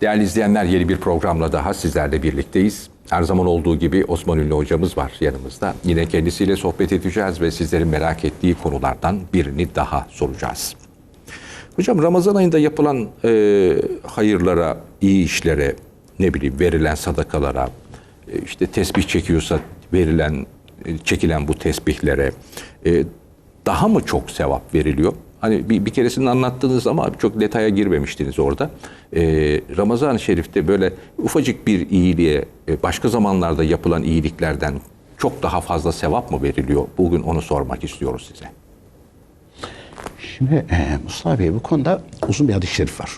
Değerli izleyenler yeni bir programla daha sizlerle birlikteyiz. Her zaman olduğu gibi Osman Ünlü hocamız var yanımızda. Yine kendisiyle sohbet edeceğiz ve sizlerin merak ettiği konulardan birini daha soracağız. Hocam Ramazan ayında yapılan e, hayırlara, iyi işlere, ne bileyim verilen sadakalara, e, işte tesbih çekiyorsa verilen, e, çekilen bu tesbihlere e, daha mı çok sevap veriliyor? Hani bir, bir keresini anlattınız ama çok detaya girmemiştiniz orada. Ee, Ramazan-ı Şerif'te böyle ufacık bir iyiliğe e, başka zamanlarda yapılan iyiliklerden çok daha fazla sevap mı veriliyor? Bugün onu sormak istiyoruz size. Şimdi e, Mustafa Bey bu konuda uzun bir hadis-i şerif var.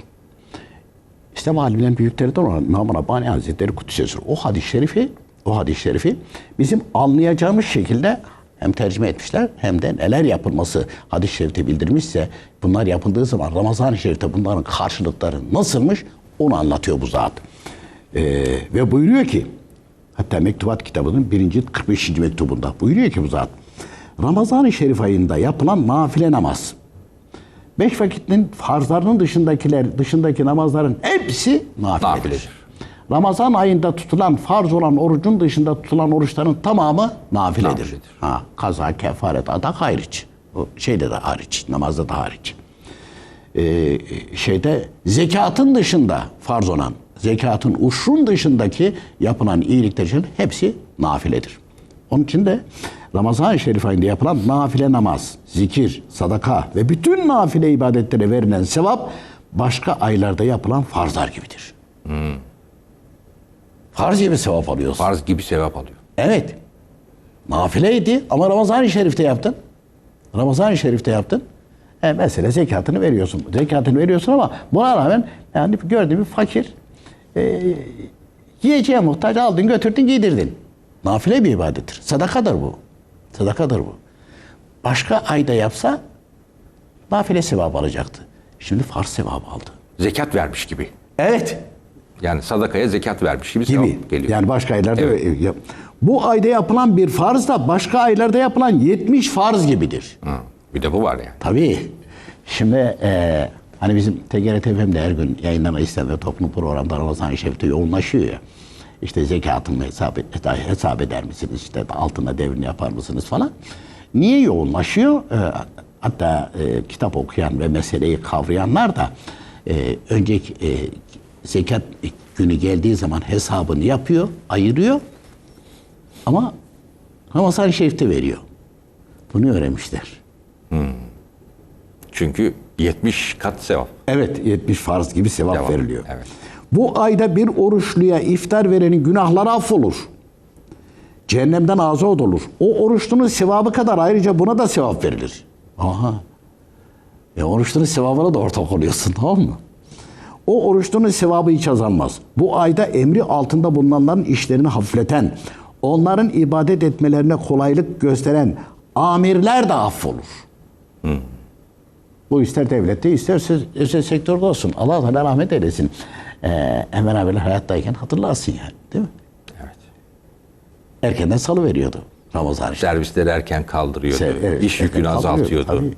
İslam alimlerin büyüklerinden olan İmam Rabbani Hazretleri Kudüs'e O hadis-i şerifi, o hadis-i şerifi bizim anlayacağımız şekilde hem tercüme etmişler hem de neler yapılması hadis-i şerifte bildirmişse bunlar yapıldığı zaman Ramazan-ı Şerif'te bunların karşılıkları nasılmış onu anlatıyor bu zat. Ee, ve buyuruyor ki hatta Mektubat kitabının birinci 45. mektubunda buyuruyor ki bu zat Ramazan-ı Şerif ayında yapılan nafile namaz beş vakitin farzlarının dışındakiler dışındaki namazların hepsi nafiledir. Nafiledir. Ramazan ayında tutulan farz olan orucun dışında tutulan oruçların tamamı nafiledir. Nafiledir. Ha, kaza, kefaret, adak hariç. O şeyde de hariç, namazda da hariç. Ee, şeyde zekatın dışında farz olan, zekatın uşrun dışındaki yapılan iyilikler için hepsi nafiledir. Onun için de Ramazan-ı Şerif ayında yapılan nafile namaz, zikir, sadaka ve bütün nafile ibadetlere verilen sevap başka aylarda yapılan farzlar gibidir. Farz gibi sevap alıyorsun. Farz gibi sevap alıyor. Evet. Nafileydi ama Ramazan-ı Şerif'te yaptın. Ramazan-ı Şerif'te yaptın. E mesela zekatını veriyorsun. Zekatını veriyorsun ama buna rağmen yani gördüğün bir fakir e, yiyeceğe muhtaç aldın götürdün giydirdin. Nafile bir ibadettir. Sadakadır bu. Sadakadır bu. Başka ayda yapsa nafile sevabı alacaktı. Şimdi farz sevabı aldı. Zekat vermiş gibi. Evet. Yani sadakaya zekat vermiş gibi, gibi. geliyor. Yani başka aylarda Evet. yap- bu ayda yapılan bir farz da başka aylarda yapılan 70 farz gibidir. Hı. Bir de bu var yani. Tabii. Şimdi e, hani bizim TGRT FM'de her gün yayınlanan ve Toplum programda Ramazan-ı Şerif'te yoğunlaşıyor ya. İşte zekatımı hesap, et- hesap eder misiniz? İşte altına devrini yapar mısınız falan. Niye yoğunlaşıyor? E, hatta e, kitap okuyan ve meseleyi kavrayanlar da e, önceki e, zekat günü geldiği zaman hesabını yapıyor, ayırıyor. Ama Ramazan-ı Şerif'te veriyor. Bunu öğrenmişler. Çünkü 70 kat sevap. Evet 70 farz gibi sevap Devam. veriliyor. Evet. Bu ayda bir oruçluya iftar verenin günahları affolur. Cehennemden azat olur. O oruçlunun sevabı kadar ayrıca buna da sevap verilir. Aha. E oruçlunun sevabına da ortak oluyorsun tamam mı? O oruçlunun sevabı hiç azalmaz. Bu ayda emri altında bulunanların işlerini hafifleten, onların ibadet etmelerine kolaylık gösteren amirler de affolur. Bu ister devlette ister özel sektörde olsun. Allah Teala rahmet eylesin. Ee, Enver abiler hayattayken hatırlarsın yani. Değil mi? Evet. Erkenden salı veriyordu Ramazan. Servisleri erken kaldırıyordu. Se- evet, İş yükünü azaltıyordu. tabii.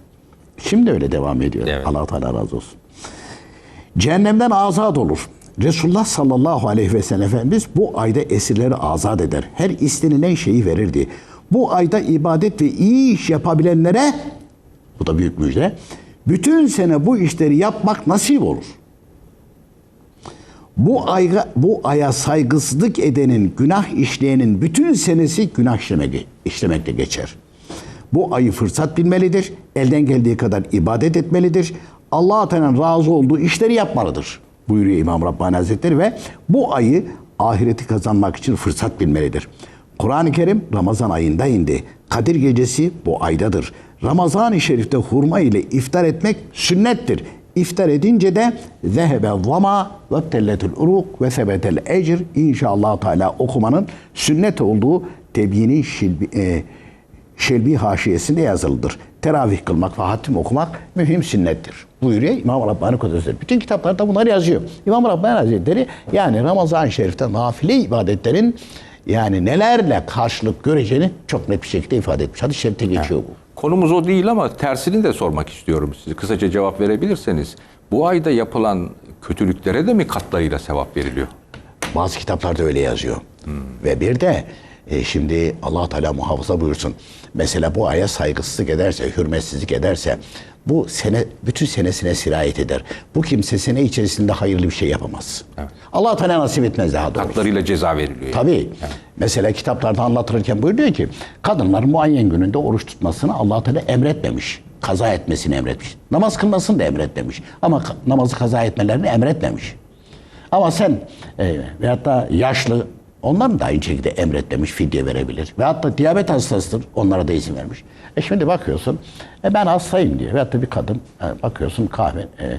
Şimdi öyle devam ediyor. Evet. Allah Teala razı olsun. Cehennemden azat olur. Resulullah sallallahu aleyhi ve sellem Efendimiz bu ayda esirleri azat eder. Her istenilen şeyi verirdi. Bu ayda ibadet ve iyi iş yapabilenlere bu da büyük müjde. Bütün sene bu işleri yapmak nasip olur. Bu ayga, bu aya saygısızlık edenin, günah işleyenin bütün senesi günah işlemek, işlemekle geçer. Bu ayı fırsat bilmelidir. Elden geldiği kadar ibadet etmelidir. Allah Teala'nın razı olduğu işleri yapmalıdır. Buyuruyor İmam Rabbani Hazretleri ve bu ayı ahireti kazanmak için fırsat bilmelidir. Kur'an-ı Kerim Ramazan ayında indi. Kadir gecesi bu aydadır. Ramazan-ı Şerif'te hurma ile iftar etmek sünnettir. İftar edince de zehebe zama ve telletul uruk ve sebetel ecr inşallah Teala okumanın sünnet olduğu tebyini şilbi, e, Şelbi haşiyesinde yazılıdır. Teravih kılmak ve hatim okumak mühim sünnettir. Buyuruyor İmam Rabbani Kudüs'ü. Bütün kitaplarda bunlar yazıyor. İmam Rabbani Hazretleri yani Ramazan-ı Şerif'te nafile ibadetlerin yani nelerle karşılık göreceğini çok net bir şekilde ifade etmiş. Hadis-i şerifte geçiyor bu. Konumuz o değil ama tersini de sormak istiyorum size. Kısaca cevap verebilirseniz. Bu ayda yapılan kötülüklere de mi katlarıyla sevap veriliyor? Bazı kitaplarda öyle yazıyor. Ve bir de e, şimdi Allah Teala muhafaza buyursun. Mesela bu aya saygısızlık ederse, hürmetsizlik ederse bu sene bütün senesine sirayet eder. Bu kimse sene içerisinde hayırlı bir şey yapamaz. Allah Teala nasip etmez daha doğrusu. Katlarıyla ceza veriliyor. yani. Tabii. Mesela kitaplarda anlatılırken buyuruyor ki kadınların muayyen gününde oruç tutmasını Allah Teala emretmemiş. Kaza etmesini emretmiş. Namaz kılmasını da emretmemiş. Ama namazı kaza etmelerini emretmemiş. Ama sen e, veyahut da yaşlı onların da aynı şekilde emretmemiş fidye verebilir. Veyahut da diyabet hastasıdır onlara da izin vermiş. E şimdi bakıyorsun e ben hastayım diyor. Veyahut da bir kadın e, bakıyorsun kahve e, e,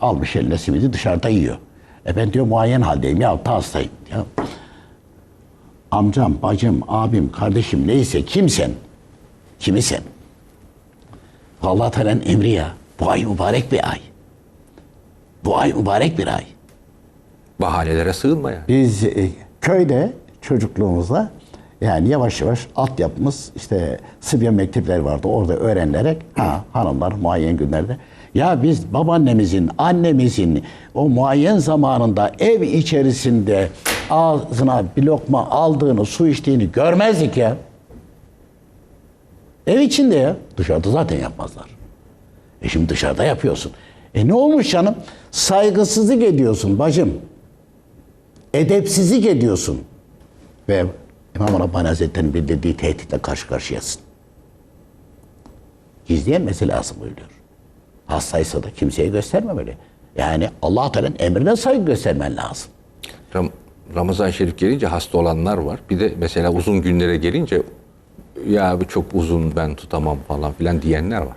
almış eline simidi dışarıda yiyor. E ben diyor muayyen haldeyim ya da hastayım. Ya amcam, bacım, abim, kardeşim neyse kimsen, kimi sen? Allah Teala'nın emri ya. Bu ay mübarek bir ay. Bu ay mübarek bir ay. Bahanelere sığınma yani. Biz e, köyde çocukluğumuzda yani yavaş yavaş altyapımız işte Sıbyan mektepleri vardı. Orada öğrenilerek ha, hanımlar muayyen günlerde ya biz babaannemizin, annemizin o muayyen zamanında ev içerisinde ağzına bir lokma aldığını, su içtiğini görmezdik ya. Ev içinde ya. Dışarıda zaten yapmazlar. E şimdi dışarıda yapıyorsun. E ne olmuş canım? Saygısızlık ediyorsun bacım. Edepsizlik ediyorsun. Ve İmam Rabbani Hazretleri'nin bildirdiği tehditle karşı karşıyasın. Gizleyenmesi lazım buyuruyor. Hastaysa da kimseye göstermemeli. Yani Allah Teala'nın emrine saygı göstermen lazım. Ram- Ramazan Şerif gelince hasta olanlar var. Bir de mesela uzun günlere gelince ya bu çok uzun ben tutamam falan filan diyenler var.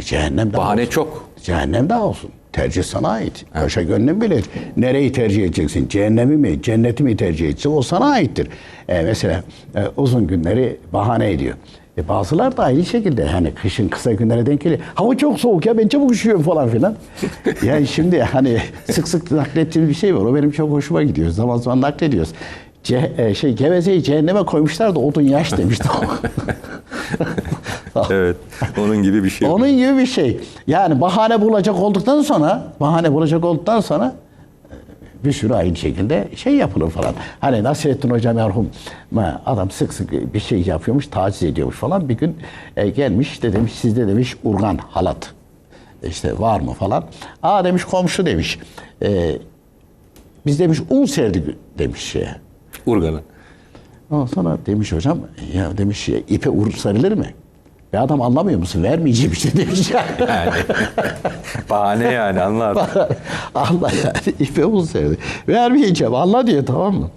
Cehennem daha Bahane olsun. çok. Cehennem daha olsun. Tercih sana ait. Paşa gönlün bilir. Nereyi tercih edeceksin? Cehennemi mi, cenneti mi tercih edeceksin? O sana aittir. E, mesela e, uzun günleri bahane ediyor. E, bazılar da aynı şekilde hani kışın kısa günlere denk geliyor. Hava çok soğuk ya ben çabuk üşüyorum falan filan. yani şimdi hani sık sık naklettiğimiz bir şey var. O benim çok hoşuma gidiyor. Zaman zaman naklediyoruz. Ce, e, şey gevezeyi cehenneme koymuşlar da odun yaş demişti. Evet. Onun gibi bir şey. Onun gibi bir şey. Yani bahane bulacak olduktan sonra, bahane bulacak olduktan sonra e, bir sürü aynı şekilde şey yapılır falan. Hani Nasrettin Hoca merhum adam sık sık bir şey yapıyormuş, taciz ediyormuş falan. Bir gün e, gelmiş işte demiş sizde demiş urgan halat işte var mı falan. Aa demiş komşu demiş. E, biz demiş un serdik demiş şeye. Urgan'a. Ondan sonra demiş hocam ya demiş ipe uğur sarılır mı? Ve adam anlamıyor musun? Vermeyeceğim işte demiş ya. Bahane yani anlar. Allah yani ipe uğur sarılır. Vermeyeceğim Allah diyor tamam mı?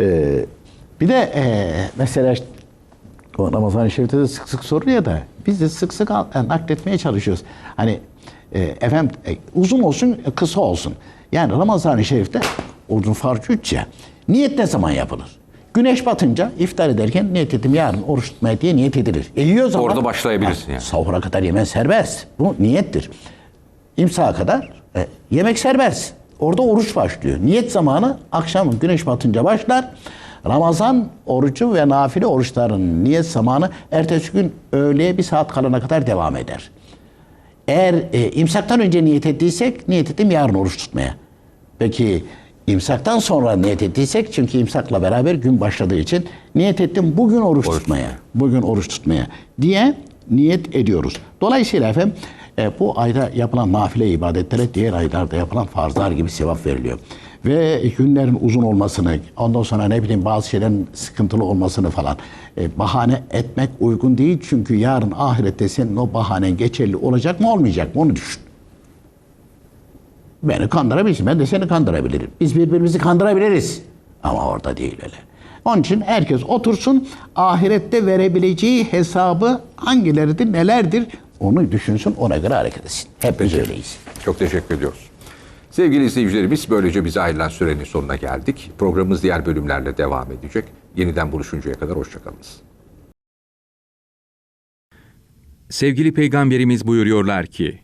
Ee, bir de e, mesela o Ramazan-ı Şerif'te de sık sık soruluyor da biz de sık sık yani nakletmeye çalışıyoruz. Hani e, efendim e, uzun olsun e, kısa olsun. Yani Ramazan-ı Şerif'te uzun farkı üç ya. Niyet ne zaman yapılır? Güneş batınca iftar ederken niyet ettim yarın oruç tutmaya diye niyet edilir. E yiyor zaman. Orada başlayabilirsin yani. Sahura kadar yemen serbest. Bu niyettir. İmsaha kadar e, yemek serbest. Orada oruç başlıyor. Niyet zamanı akşam güneş batınca başlar. Ramazan orucu ve nafile oruçların niyet zamanı ertesi gün öğleye bir saat kalana kadar devam eder. Eğer e, imsaktan önce niyet ettiysek niyet ettim yarın oruç tutmaya. Peki imsaktan sonra niyet ettiysek çünkü imsakla beraber gün başladığı için niyet ettim bugün oruç, tutmaya. Bugün oruç tutmaya diye niyet ediyoruz. Dolayısıyla efendim e, bu ayda yapılan nafile ibadetlere diğer aylarda yapılan farzlar gibi sevap veriliyor. Ve günlerin uzun olmasını, ondan sonra ne bileyim bazı şeylerin sıkıntılı olmasını falan e, bahane etmek uygun değil. Çünkü yarın ahirette senin o bahanen geçerli olacak mı olmayacak mı onu düşün. Beni kandırabilirsin. Ben de seni kandırabilirim. Biz birbirimizi kandırabiliriz. Ama orada değil öyle. Onun için herkes otursun, ahirette verebileceği hesabı hangileridir, nelerdir onu düşünsün, ona göre hareket etsin. Hepimiz öyleyiz. Çok teşekkür ediyoruz. Sevgili izleyicilerimiz böylece bize ayrılan sürenin sonuna geldik. Programımız diğer bölümlerle devam edecek. Yeniden buluşuncaya kadar hoşçakalınız. Sevgili Peygamberimiz buyuruyorlar ki,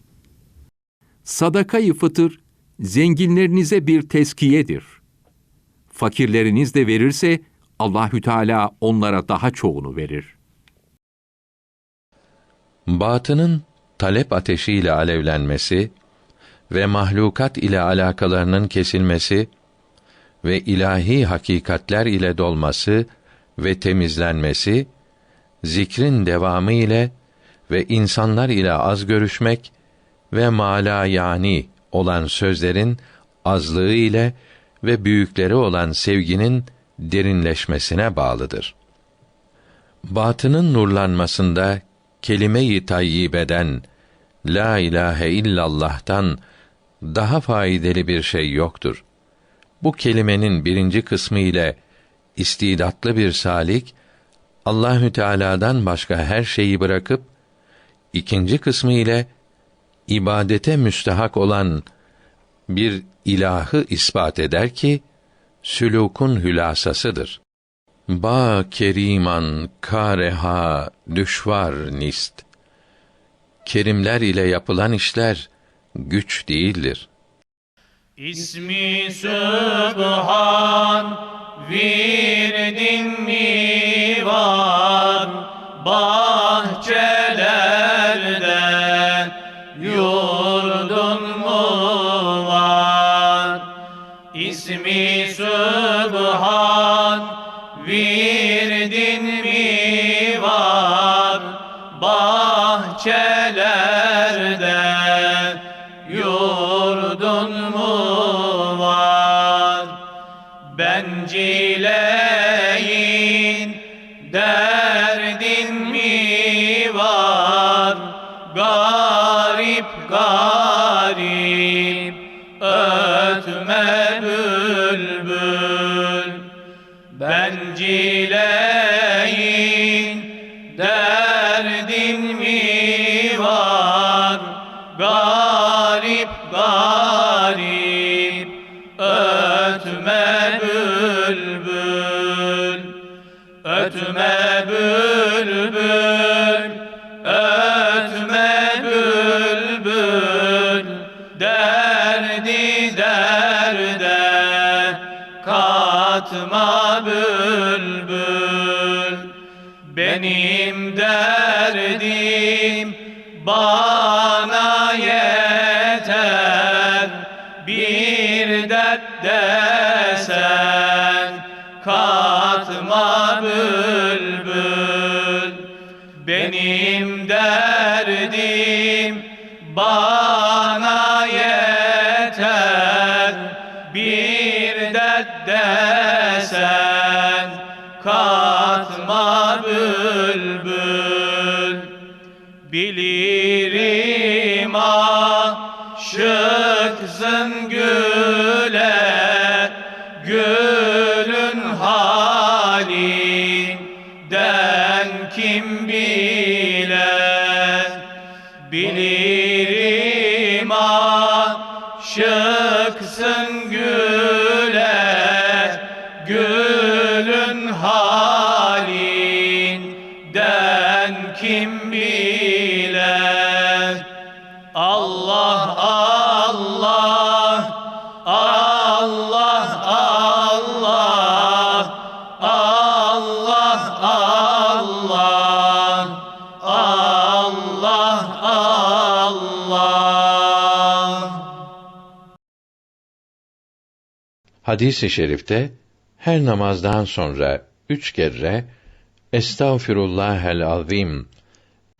Sadakayı fıtır, zenginlerinize bir teskiyedir. Fakirleriniz de verirse, Allahü Teala onlara daha çoğunu verir. Batının talep ateşiyle alevlenmesi ve mahlukat ile alakalarının kesilmesi ve ilahi hakikatler ile dolması ve temizlenmesi zikrin devamı ile ve insanlar ile az görüşmek ve mala yani olan sözlerin azlığı ile ve büyükleri olan sevginin derinleşmesine bağlıdır. Batının nurlanmasında kelime-i tayyibeden la ilahe illallah'tan daha faydalı bir şey yoktur. Bu kelimenin birinci kısmı ile istidatlı bir salik Allahü Teala'dan başka her şeyi bırakıp ikinci kısmı ile ibadete müstehak olan bir ilahı ispat eder ki sülûkun hülasasıdır. Ba keriman kareha düşvar nist. Kerimler ile yapılan işler güç değildir. İsmi Sübhan virdin mi var bahçelerde garip ötme bülbül ötme bülbül ötme bülbül derdi derde katma bülbül. Benim derdim bana katma bülbül. Benim derdim kim bilir Allah. Hadis-i şerifte her namazdan sonra üç kere Estağfirullahel azim.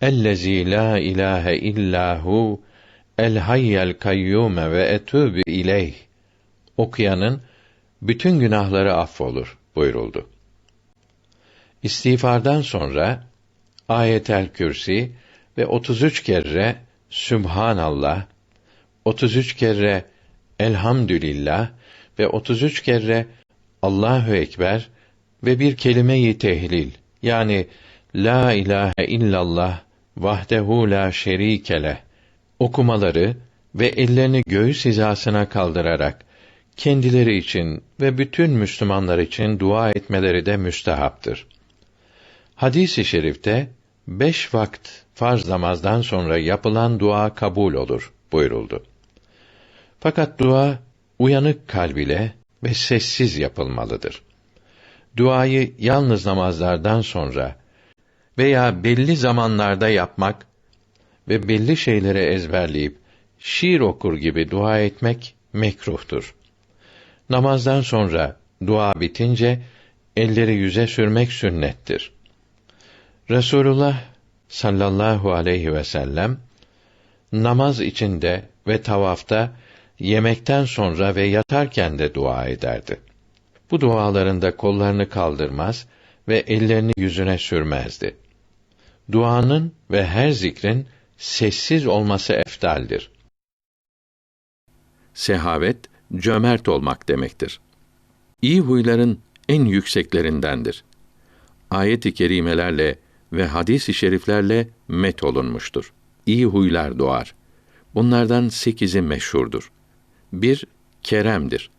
Ellezî la ilahe illahu el hayyel kayyume ve etûbü ileyh. Okuyanın bütün günahları affolur buyuruldu. İstiğfardan sonra Ayetel Kürsi ve 33 kere Sübhanallah, 33 kere Elhamdülillah ve 33 kere Allahu ekber ve bir kelime-i tehlil yani la ilahe illallah vahdehu la şerike leh okumaları ve ellerini göğüs hizasına kaldırarak kendileri için ve bütün Müslümanlar için dua etmeleri de müstehaptır. Hadis-i şerifte beş vakt farz namazdan sonra yapılan dua kabul olur buyuruldu. Fakat dua uyanık kalb ile ve sessiz yapılmalıdır. Duayı yalnız namazlardan sonra veya belli zamanlarda yapmak ve belli şeyleri ezberleyip şiir okur gibi dua etmek mekruhtur. Namazdan sonra dua bitince elleri yüze sürmek sünnettir. Resulullah sallallahu aleyhi ve sellem namaz içinde ve tavafta yemekten sonra ve yatarken de dua ederdi. Bu dualarında kollarını kaldırmaz ve ellerini yüzüne sürmezdi. Duanın ve her zikrin sessiz olması eftaldir. Sehavet, cömert olmak demektir. İyi huyların en yükseklerindendir. Ayet-i kerimelerle ve hadis-i şeriflerle met olunmuştur. İyi huylar doğar. Bunlardan sekizi meşhurdur. Bir, keremdir.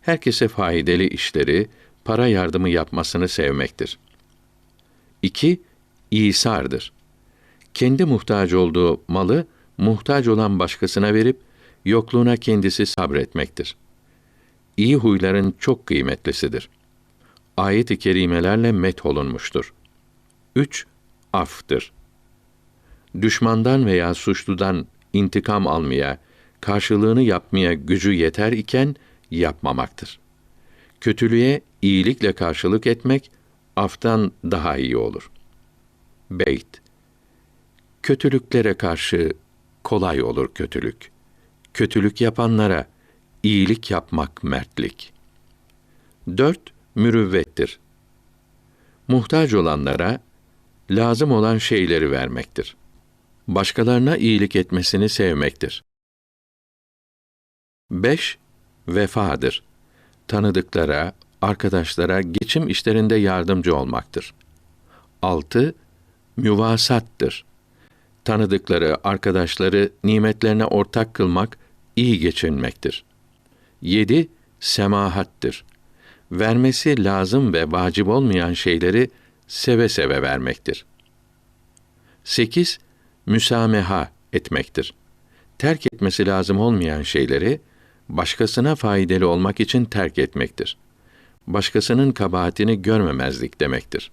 Herkese faydalı işleri, para yardımı yapmasını sevmektir. İki, İsardır. Kendi muhtaç olduğu malı muhtaç olan başkasına verip yokluğuna kendisi sabretmektir. İyi huyların çok kıymetlisidir. Ayet-i kerimelerle met olunmuştur. 3. Aftır. Düşmandan veya suçludan intikam almaya, karşılığını yapmaya gücü yeter iken yapmamaktır. Kötülüğe iyilikle karşılık etmek aftan daha iyi olur. Beyt Kötülüklere karşı kolay olur kötülük. Kötülük yapanlara iyilik yapmak mertlik. 4. Mürüvvettir. Muhtaç olanlara lazım olan şeyleri vermektir. Başkalarına iyilik etmesini sevmektir. 5. Vefadır. Tanıdıklara, arkadaşlara geçim işlerinde yardımcı olmaktır. 6. Müvasattır. Tanıdıkları, arkadaşları nimetlerine ortak kılmak, iyi geçinmektir. 7. Semahattır. Vermesi lazım ve vacip olmayan şeyleri seve seve vermektir. 8. Müsameha etmektir. Terk etmesi lazım olmayan şeyleri başkasına faydalı olmak için terk etmektir. Başkasının kabahatini görmemezlik demektir.